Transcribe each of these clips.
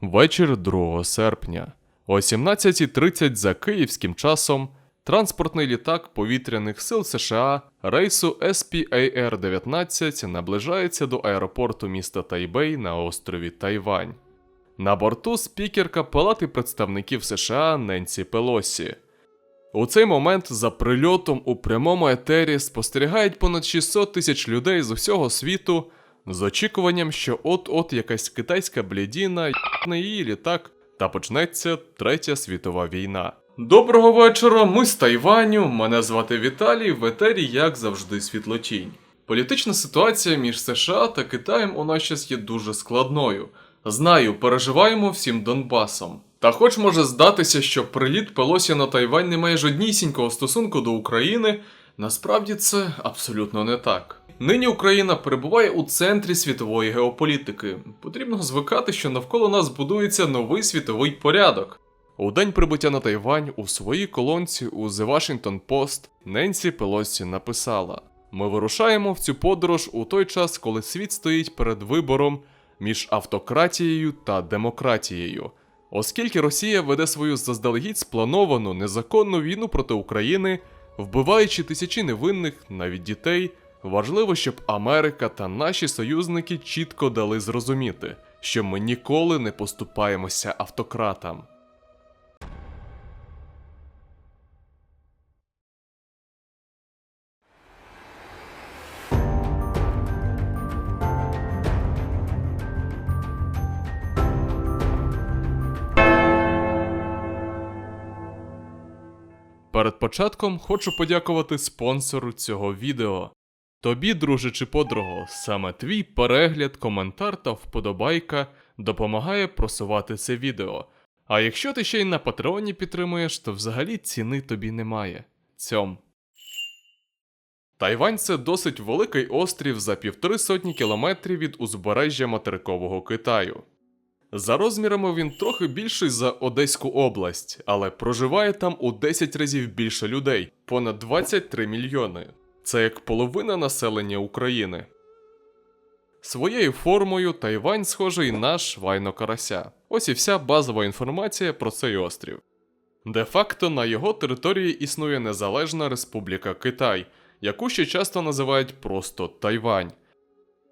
Вечір 2 серпня. О 17.30 за київським часом транспортний літак повітряних сил США рейсу SPAR-19 наближається до аеропорту міста Тайбей на острові Тайвань. На борту спікерка Палати представників США Ненсі Пелосі. У цей момент за прильотом у прямому етері спостерігають понад 600 тисяч людей з усього світу з очікуванням, що от-от якась китайська блядіна й**не її літак та почнеться Третя світова війна. Доброго вечора, ми з Тайваню. Мене звати Віталій. В етері, як завжди, світлотінь. Політична ситуація між США та Китаєм у нас час є дуже складною. Знаю, переживаємо всім Донбасом. Та хоч може здатися, що приліт Пелосі на Тайвань не має жоднісінького стосунку до України, насправді це абсолютно не так. Нині Україна перебуває у центрі світової геополітики. Потрібно звикати, що навколо нас будується новий світовий порядок. У день прибуття на Тайвань у своїй колонці у The Washington Post Ненсі Пелосі написала: Ми вирушаємо в цю подорож у той час, коли світ стоїть перед вибором між автократією та демократією. Оскільки Росія веде свою заздалегідь сплановану незаконну війну проти України, вбиваючи тисячі невинних, навіть дітей, важливо, щоб Америка та наші союзники чітко дали зрозуміти, що ми ніколи не поступаємося автократам. Початком хочу подякувати спонсору цього відео. Тобі, друже чи подруго, саме твій перегляд, коментар та вподобайка допомагає просувати це відео. А якщо ти ще й на патреоні підтримуєш, то взагалі ціни тобі немає. Цьом. Тайвань це досить великий острів за півтори сотні кілометрів від узбережжя материкового Китаю. За розмірами він трохи більший за Одеську область, але проживає там у 10 разів більше людей понад 23 мільйони. Це як половина населення України. Своєю формою Тайвань схожий на швайно карася. Ось і вся базова інформація про цей острів. Де-факто на його території існує Незалежна Республіка Китай, яку ще часто називають просто Тайвань.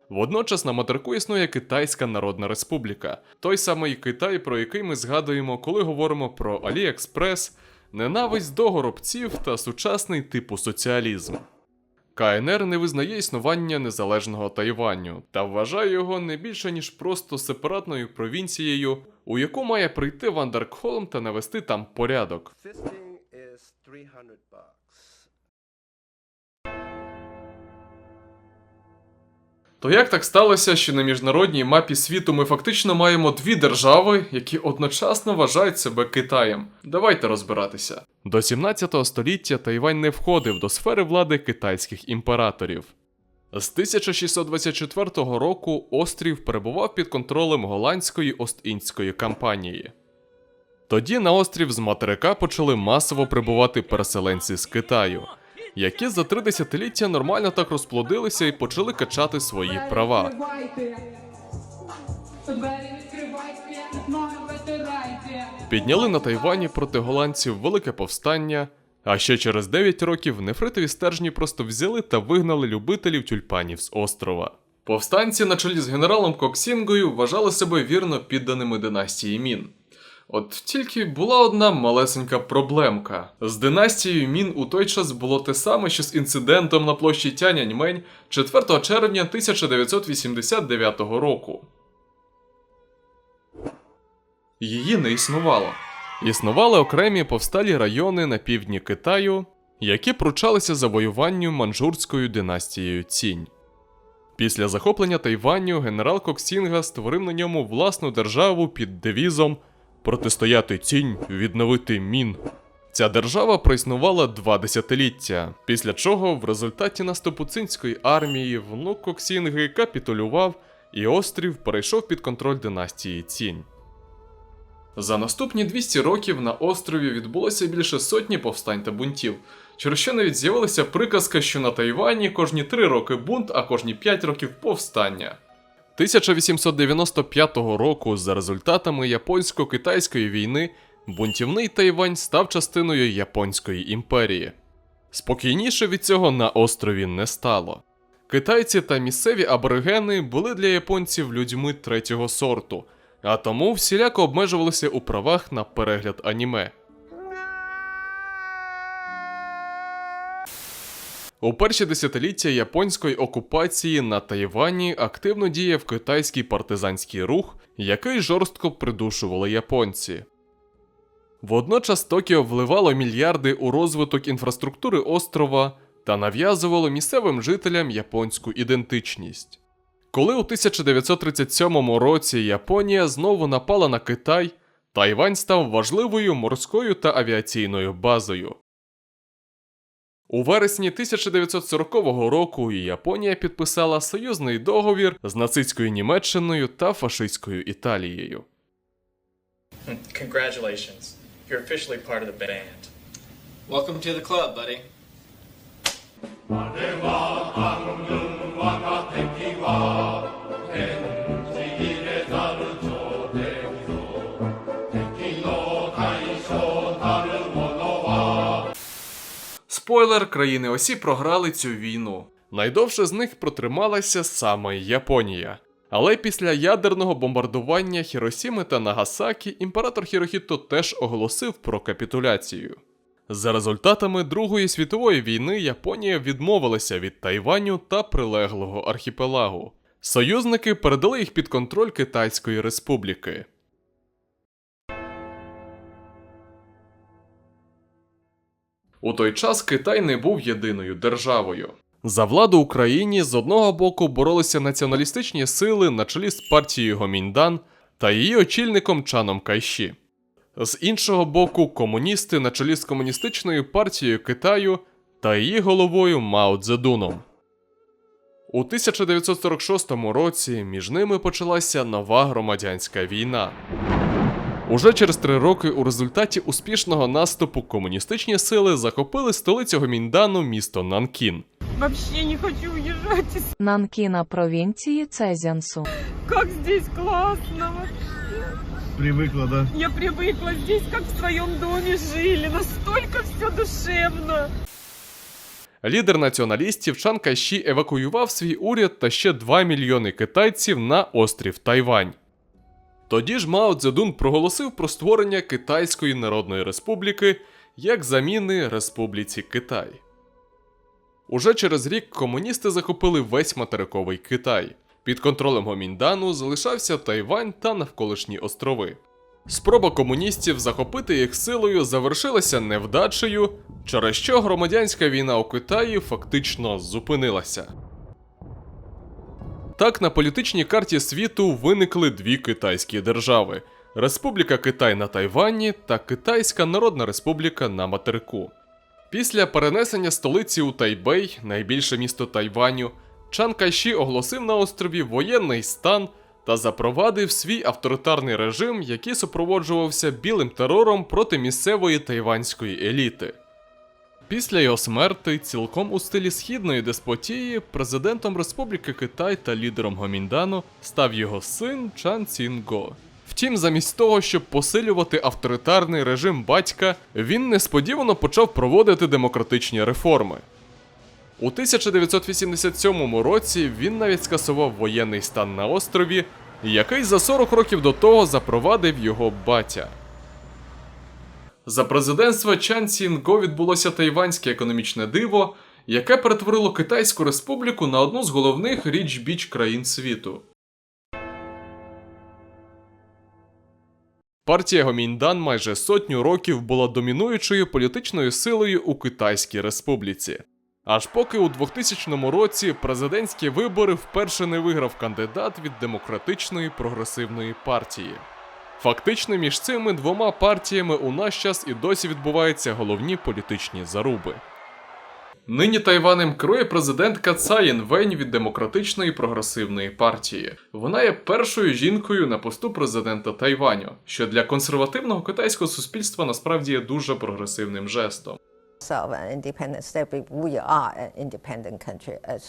Водночас на материку існує Китайська Народна Республіка, той самий Китай, про який ми згадуємо, коли говоримо про Аліекспрес, ненависть до горобців та сучасний типу соціалізм. КНР не визнає існування незалежного Тайваню та вважає його не більше ніж просто сепаратною провінцією, у яку має прийти Вандеркхолм та навести там порядок. То як так сталося, що на міжнародній мапі світу ми фактично маємо дві держави, які одночасно вважають себе Китаєм? Давайте розбиратися. До 17 століття Тайвань не входив до сфери влади китайських імператорів. З 1624 року острів перебував під контролем голландської Ост-Індської кампанії. Тоді на острів з материка почали масово прибувати переселенці з Китаю, які за три десятиліття нормально так розплодилися і почали качати свої права. Підняли на Тайвані проти голландців велике повстання, а ще через 9 років нефритові стержні просто взяли та вигнали любителів тюльпанів з острова. Повстанці на чолі з генералом Коксінгою вважали себе вірно підданими династії Мін. От тільки була одна малесенька проблемка. З династією Мін у той час було те саме, що з інцидентом на площі Тяньаньмень 4 червня 1989 року. Її не існувало. Існували окремі повсталі райони на півдні Китаю, які пручалися завоюванню манжурською династією Цінь. Після захоплення Тайваню генерал Коксінга створив на ньому власну державу під девізом Протистояти цінь, відновити мін. Ця держава проіснувала два десятиліття, після чого в результаті наступу цинської армії внук Коксінги капітулював і острів перейшов під контроль династії Цінь. За наступні 200 років на острові відбулося більше сотні повстань та бунтів, через що навіть з'явилася приказка, що на Тайвані кожні 3 роки бунт, а кожні 5 років повстання. 1895 року, за результатами японсько-китайської війни, бунтівний Тайвань став частиною Японської імперії. Спокійніше від цього на острові не стало. Китайці та місцеві аборигени були для японців людьми третього сорту, а тому всіляко обмежувалися у правах на перегляд аніме. У перші десятиліття японської окупації на Тайвані активно діяв китайський партизанський рух, який жорстко придушували японці. Водночас Токіо вливало мільярди у розвиток інфраструктури острова та нав'язувало місцевим жителям японську ідентичність. Коли у 1937 році Японія знову напала на Китай, Тайвань став важливою морською та авіаційною базою. У вересні 1940 року Японія підписала союзний договір з нацистською Німеччиною та фашистською Італією. Congratulations. You're officially part of the band. Welcome to the club, buddy. Спойлер, країни осі програли цю війну. Найдовше з них протрималася саме Японія. Але після ядерного бомбардування Хіросіми та Нагасакі імператор Хірохіто теж оголосив про капітуляцію. За результатами Другої світової війни Японія відмовилася від Тайваню та прилеглого архіпелагу. Союзники передали їх під контроль Китайської республіки. У той час Китай не був єдиною державою. За владу Україні з одного боку боролися націоналістичні сили на чолі з партією Гоміндан та її очільником Чаном Кайші. З іншого боку, комуністи на чолі з комуністичною партією Китаю та її головою Мао Цзедуном. У 1946 році між ними почалася нова громадянська війна. Уже через три роки у результаті успішного наступу комуністичні сили захопили столицю Гоміндану місто Нанкін. Вообще не хочу из- Нанкіна провінції Цезянсу. Как здесь вообще. Привыкла, да? Я привыкла здесь, как в своем доме жили. Настолько все душевно. Лідер націоналістів Чан Кайші евакуював свій уряд та ще 2 мільйони китайців на острів Тайвань. Тоді ж Мао Цзедун проголосив про створення Китайської Народної Республіки як заміни Республіці Китай. Уже через рік комуністи захопили весь материковий Китай. Під контролем Гоміндану залишався Тайвань та навколишні острови. Спроба комуністів захопити їх силою завершилася невдачею, через що громадянська війна у Китаї фактично зупинилася. Так, на політичній карті світу виникли дві китайські держави: Республіка Китай на Тайвані та Китайська Народна Республіка на материку. Після перенесення столиці у Тайбей, найбільше місто Тайваню, Чан Кайші оголосив на острові воєнний стан та запровадив свій авторитарний режим, який супроводжувався білим терором проти місцевої тайванської еліти. Після його смерти, цілком у стилі східної деспотії, президентом Республіки Китай та лідером Гоміндану став його син Чан Цінго. Втім, замість того, щоб посилювати авторитарний режим батька, він несподівано почав проводити демократичні реформи. У 1987 році він навіть скасував воєнний стан на острові, який за 40 років до того запровадив його батя. За президентства Чан Цінго відбулося тайванське економічне диво, яке перетворило Китайську республіку на одну з головних річ-біч країн світу. Партія Гоміндан майже сотню років була домінуючою політичною силою у Китайській республіці. Аж поки у 2000 році президентські вибори вперше не виграв кандидат від демократичної прогресивної партії. Фактично між цими двома партіями у наш час і досі відбуваються головні політичні заруби. Нині Тайванем керує президентка Цай Інвень від демократичної прогресивної партії. Вона є першою жінкою на посту президента Тайваню, що для консервативного китайського суспільства насправді є дуже прогресивним жестом. as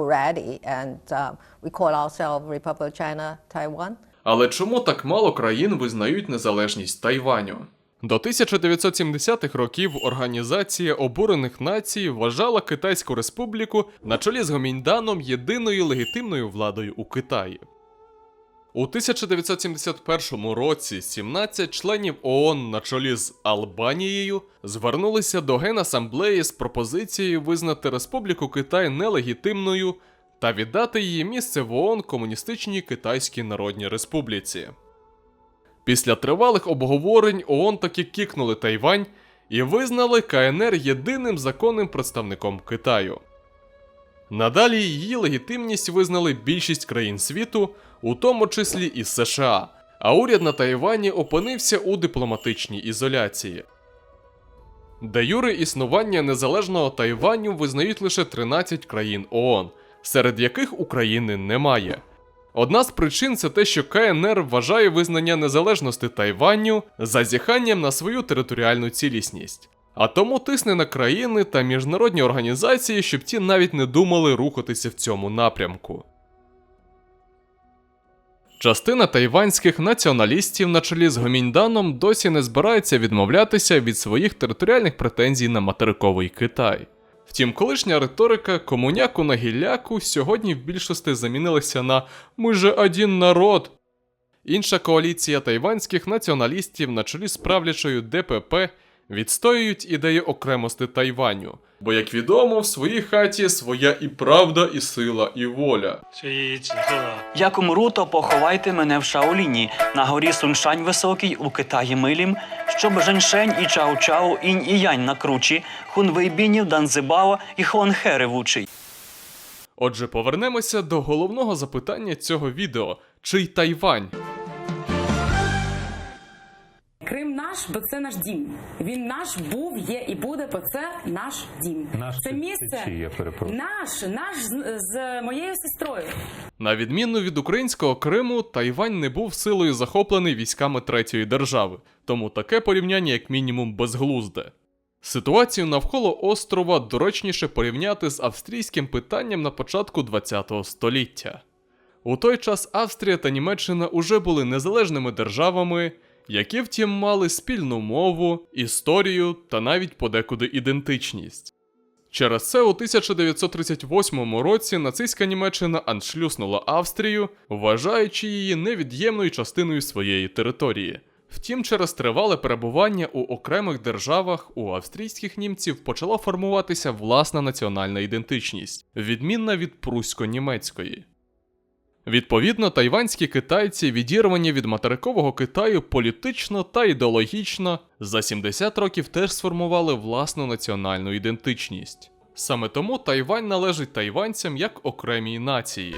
already, and um, we call ourselves Republic of China, Taiwan. Але чому так мало країн визнають незалежність Тайваню? До 1970-х років Організація Обурених Націй вважала Китайську Республіку на чолі з Гоміньданом єдиною легітимною владою у Китаї. У 1971 році 17 членів ООН на чолі з Албанією звернулися до Генасамблеї з пропозицією визнати Республіку Китай нелегітимною та віддати її місце в ООН Комуністичній Китайській Народній Республіці. Після тривалих обговорень ООН таки кікнули Тайвань і визнали КНР єдиним законним представником Китаю. Надалі її легітимність визнали більшість країн світу, у тому числі і США, а уряд на Тайвані опинився у дипломатичній ізоляції. Де юри існування незалежного Тайваню визнають лише 13 країн ООН, серед яких України немає. Одна з причин це те, що КНР вважає визнання незалежності Тайваню зазіханням на свою територіальну цілісність. А тому тисне на країни та міжнародні організації, щоб ті навіть не думали рухатися в цьому напрямку. Частина тайванських націоналістів на чолі з Гоміньданом досі не збирається відмовлятися від своїх територіальних претензій на материковий Китай. Втім, колишня риторика комуняку на гілляку сьогодні в більшості замінилася на «ми же один народ. Інша коаліція тайванських націоналістів на чолі з правлячою ДПП відстоюють ідею окремості Тайваню. Бо, як відомо, в своїй хаті своя і правда, і сила, і воля. Як умру, то поховайте мене в Шаоліні, на горі Суншань високій, у Китаї милім, щоб Женьшень і Чао-Чао, інь і янь на кручі, Хунвейбінів, Данзибао і Хуанхе ревучий. Отже, повернемося до головного запитання цього відео: чий Тайвань? Наш, бо це наш дім. Він наш був, є і буде, бо це наш дім. Наш це це- місце це чий, я перепрошую? наш, наш з, з моєю сестрою. На відміну від українського Криму, Тайвань не був силою захоплений військами третьої держави, тому таке порівняння як мінімум безглузде. Ситуацію навколо острова доречніше порівняти з австрійським питанням на початку ХХ століття. У той час Австрія та Німеччина уже були незалежними державами, які втім мали спільну мову, історію та навіть подекуди ідентичність. Через це у 1938 році нацистська Німеччина аншлюснула Австрію, вважаючи її невід'ємною частиною своєї території. Втім, через тривале перебування у окремих державах у австрійських німців почала формуватися власна національна ідентичність, відмінна від прусько-німецької. Відповідно, тайванські китайці, відірвані від материкового Китаю політично та ідеологічно, за 70 років теж сформували власну національну ідентичність. Саме тому Тайвань належить тайванцям як окремій нації.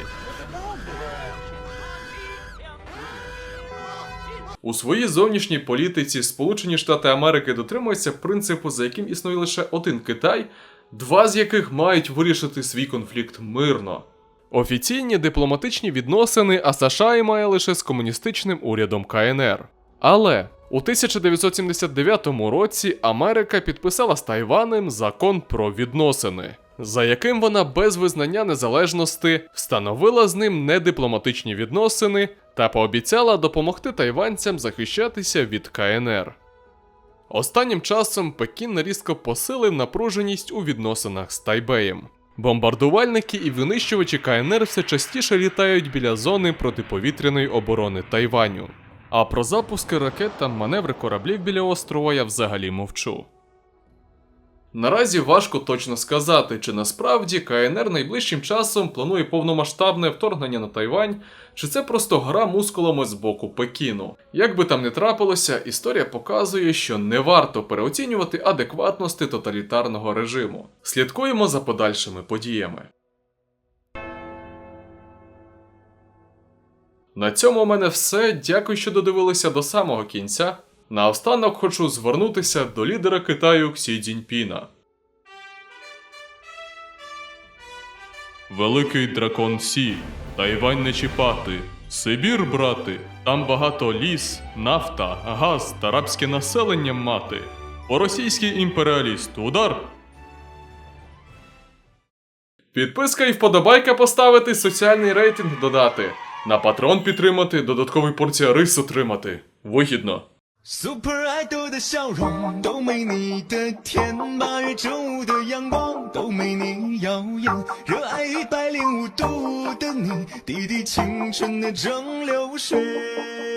У своїй зовнішній політиці Сполучені Штати Америки дотримуються принципу, за яким існує лише один Китай, два з яких мають вирішити свій конфлікт мирно. Офіційні дипломатичні відносини, а США і має лише з комуністичним урядом КНР. Але у 1979 році Америка підписала з Тайванем закон про відносини, за яким вона без визнання незалежності встановила з ним недипломатичні відносини та пообіцяла допомогти тайванцям захищатися від КНР. Останнім часом Пекін різко посилив напруженість у відносинах з Тайбеєм. Бомбардувальники і винищувачі КНР все частіше літають біля зони протиповітряної оборони Тайваню. А про запуски ракет та маневри кораблів біля острова я взагалі мовчу. Наразі важко точно сказати, чи насправді КНР найближчим часом планує повномасштабне вторгнення на Тайвань, чи це просто гра мускулами з боку Пекіну. Як би там не трапилося, історія показує, що не варто переоцінювати адекватності тоталітарного режиму. Слідкуємо за подальшими подіями. На цьому у мене все. Дякую, що додивилися до самого кінця. Наостанок хочу звернутися до лідера Китаю Ксі Цзіньпіна. Великий дракон Сі, Тайвань не чіпати, Сибір брати, там багато ліс, нафта, газ та рабське населення мати. По російський імперіаліст удар. Підписка і вподобайка поставити, соціальний рейтинг додати. На патрон підтримати, додатковий порція рис отримати. Вигідно. Super Idol 的笑容都没你的甜，八月正午的阳光都没你耀眼，热爱一百零五度的你，滴滴青春的蒸馏水。